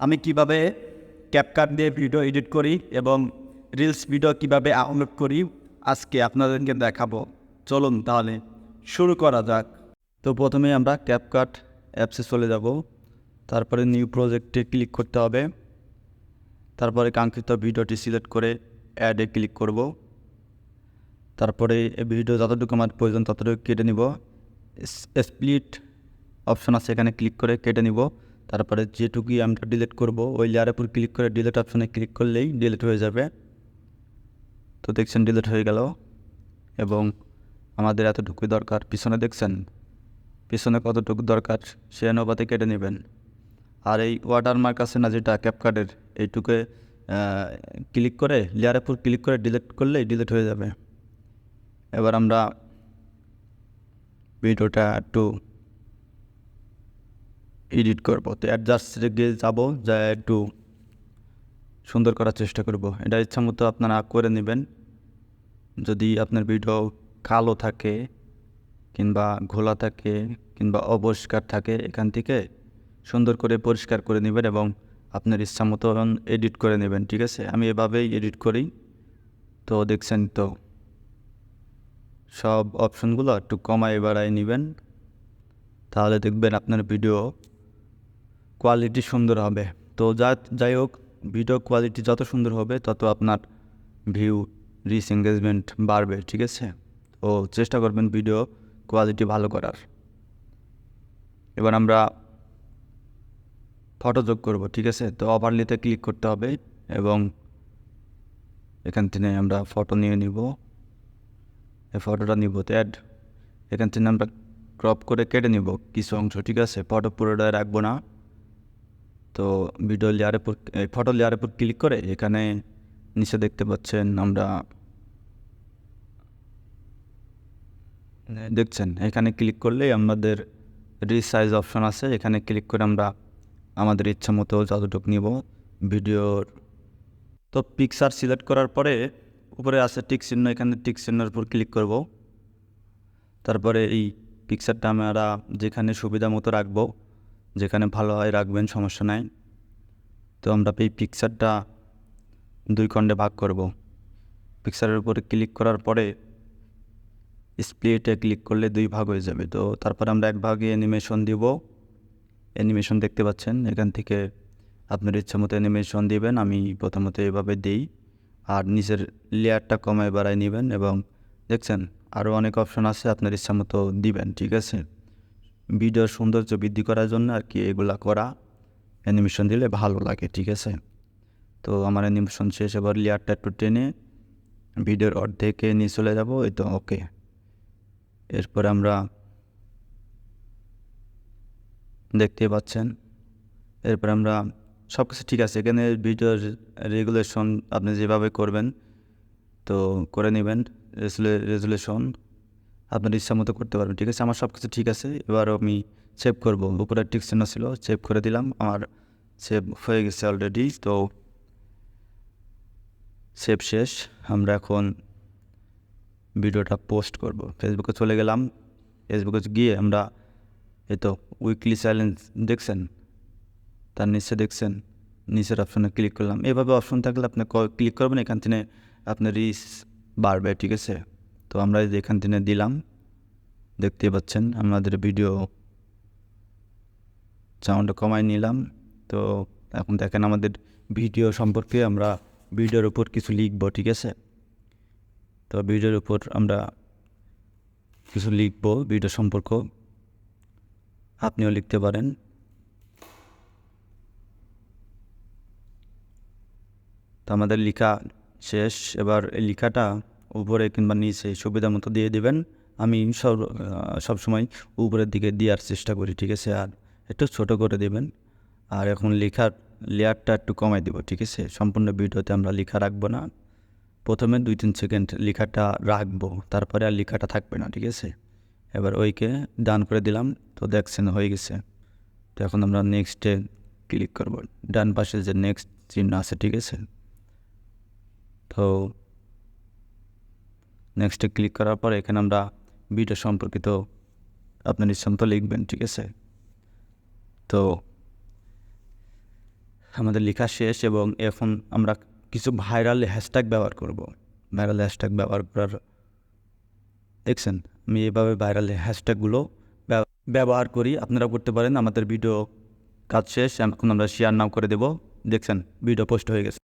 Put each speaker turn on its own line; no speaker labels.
আমি কীভাবে ক্যাপকাট দিয়ে ভিডিও এডিট করি এবং রিলস ভিডিও কীভাবে আপলোড করি, আজকে আপনাদেরকে দেখাবো। চলুন তাহলে শুরু করা যাক। তো প্রথমে আমরা ক্যাপকাট অ্যাপসে চলে যাব। তারপরে নিউ প্রজেক্টে ক্লিক করতে হবে। তারপরে কাঙ্ক্ষিত ভিডিওটি সিলেক্ট করে অ্যাডে ক্লিক করব। তারপরে ভিডিও যতটুকু আমার প্রয়োজন ততটুকু কেটে নিব। স্প্লিট অপশন আছে এখানে ক্লিক করে কেটে নিব। তারপরে যেটুকুই আমরা ডিলিট করব, ওই লেয়ারের উপর ক্লিক করে ডিলিট অপশনে ক্লিক করলেই ডিলিট হয়ে যাবে। তো দেখছেন ডিলিট হয়ে গেল এবং আমাদের এতটুকুই দরকার। পিছনে দেখছেন? পিছনে কতটুকু দরকার সে অনুপাতে কেটে নেবেন। আর এই ওয়াটারমার্ক আছে না যেটা ক্যাপকার্ডের এইটুকে ক্লিক করে লেয়ারের উপর ক্লিক করে ডিলিট করলেই ডিলিট হয়ে যাবে। এবার আমরা ভিডিওটা একটু এডিট করব। তো অ্যাডজাস্টে গিয়ে যাব, যা একটু সুন্দর করার চেষ্টা করব। এটা ইচ্ছা মতো আপনারা করে নেবেন। যদি আপনার ভিডিও কালো থাকে কিংবা ঘোলা থাকে কিংবা অপরিষ্কার থাকে, এখান থেকে সুন্দর করে পরিষ্কার করে নেবেন এবং আপনার ইচ্ছা মতো এডিট করে নেবেন, ঠিক আছে? আমি এভাবেই এডিট করি। তো দেখছেন তো, সব অপশনগুলো একটু কমায় বাড়ায় নেবেন। তাহলে দেখবেন আপনার ভিডিও কোয়ালিটি সুন্দর হবে। তো যা, যাই হোক ভিডিও কোয়ালিটি যত সুন্দর হবে, তত আপনার ভিউ রিচ এঙ্গেজমেন্ট বাড়বে, ঠিক আছে? ও চেষ্টা করবেন ভিডিও কোয়ালিটি ভালো করার। এবার আমরা ফটো যোগ করব, ঠিক আছে? তো ওভারলিতে ক্লিক করতে হবে এবং এখান থেকে আমরা ফটো নিয়ে নিব। এই ফটোটা নিব তো অ্যাড এখান থেকে আমরা ক্রপ করে কেটে নিব কিছু অংশ, ঠিক আছে? ফটো পুরোটা রাখব না। তো ভিডিও লেয়ারের উপর ফটো লেয়ারের উপর ক্লিক করে এখানে নিচে দেখতে পাচ্ছেন আমরা দেখছেন, এখানে ক্লিক করলেই আমাদের রিসাইজ অপশন আছে, এখানে ক্লিক করে আমরা আমাদের ইচ্ছা মতো যতটুকু নিব ভিডিওর। তো পিকচার সিলেক্ট করার পরে উপরে আছে টিক চিহ্ন, এখানে টিক চিহ্নের উপর ক্লিক করব। তারপরে এই পিকচারটা আমরা যেখানে সুবিধা মতো রাখব যেখানে ভালো হয় রাখবেন, সমস্যা নাই। তো আমরা এই পিকচারটা দুই খণ্ডে ভাগ করব। পিকচারের উপরে ক্লিক করার পরে স্প্লিটে ক্লিক করলে দুই ভাগ হয়ে যাবে। তো তারপর আমরা এক ভাগে অ্যানিমেশন দিব। অ্যানিমেশন দেখতে পাচ্ছেন, এখান থেকে আপনার ইচ্ছা মতো অ্যানিমেশন দিবেন। আমি প্রথমত এভাবে দিই আর নিচের লেয়ারটা কমায় বাড়ায় নেবেন এবং দেখছেন আরও অনেক অপশন আছে আপনার ইচ্ছা মতো দিবেন, ঠিক আছে? ভিডিওর সৌন্দর্য বৃদ্ধি করার জন্য আর কি এগুলা করা অ্যানিমেশন দিলে ভালো লাগে, ঠিক আছে? তো আমার অ্যানিমেশন শেষ, এবার লেয়ারটা একটু টেনে ভিডিওর অর্ধেকে নিয়ে চলে যাব, এই তো ওকে এরপর আমরা দেখতে পাচ্ছেন, এরপর আমরা সব কিছু ঠিক আছে, এখানে ভিডিওর রেগুলেশন আপনি যেভাবে করবেন, তো করে নেবেন রেজুলে রেজুলেশন আপনার ইচ্ছা মতো করতে পারবেন। ঠিক আছে? আমার সব কিছু ঠিক আছে। এবার আমি সেভ করব। উপরে টিক চিহ্ন ছিল সেভ করে দিলাম। আমার সেভ হয়ে গেছে অলরেডি তো সেভ শেষ। আমরা এখন ভিডিওটা পোস্ট করব। ফেসবুকে চলে গেলাম। ফেসবুকে গিয়ে আমরা এই তো উইকলি চ্যালেঞ্জ দেখছেন? তার নিচে দেখছেন? নিচের অপশনে ক্লিক করলাম। এভাবে অপশন থাকলে আপনি ক্লিক করবেন। এখান থেকে আপনার রিস বাড়বে। ঠিক আছে? তো আমরা এখান থেকে দিলাম দেখতে পাচ্ছেন আমাদের ভিডিও সাউন্ডটা কমাই নিলাম। তো এখন দেখেন আমাদের ভিডিও সম্পর্কে আমরা ভিডিওর উপর কিছু লিখব, ঠিক আছে? তো ভিডিওর উপর আমরা কিছু লিখব ভিডিও সম্পর্ক। আপনিও লিখতে পারেন। তো আমাদের লেখা শেষ। এবার এই লেখাটা উপরে কিংবা নিচে সুবিধা মতো দিয়ে দেবেন, আমি সব সবসময় উপরের দিকে দেওয়ার চেষ্টা করি, ঠিক আছে? আর একটু ছোট করে দেবেন। আর এখন লেখার লেয়ারটা একটু কমাই দেবো, ঠিক আছে? সম্পূর্ণ ভিডিওতে আমরা লেখা রাখব না। প্রথমে দুই তিন সেকেন্ড লেখাটা রাখব, তারপরে আর লেখাটা থাকবে না, ঠিক আছে? এবার ওইকে ডান করে দিলাম, তো দেখছেন হয়ে গেছে। তো এখন আমরা নেক্সটে ক্লিক করব। ডান পাশে যে নেক্সট চিহ্ন আছে, ঠিক আছে? তো নেক্সটে ক্লিক করার পর এখানে আমরা ভিডিও সম্পর্কিত ইচ্ছা মতো লিখবেন, ঠিক আছে? তো আমাদের লেখা শেষ এবং এখন আমরা কিছু ভাইরাল হ্যাশট্যাগ ব্যবহার করব। ভাইরাল হ্যাশট্যাগ ব্যবহার করার, দেখছেন? আমি এভাবে ভাইরাল হ্যাশট্যাগুলো ব্যব- ব্যবহার করি। আপনারা করতে পারেন। আমাদের ভিডিও কাজ শেষ। এখন আমরা শেয়ার নাও করে দেব। দেখছেন? ভিডিও পোস্ট হয়ে গেছে।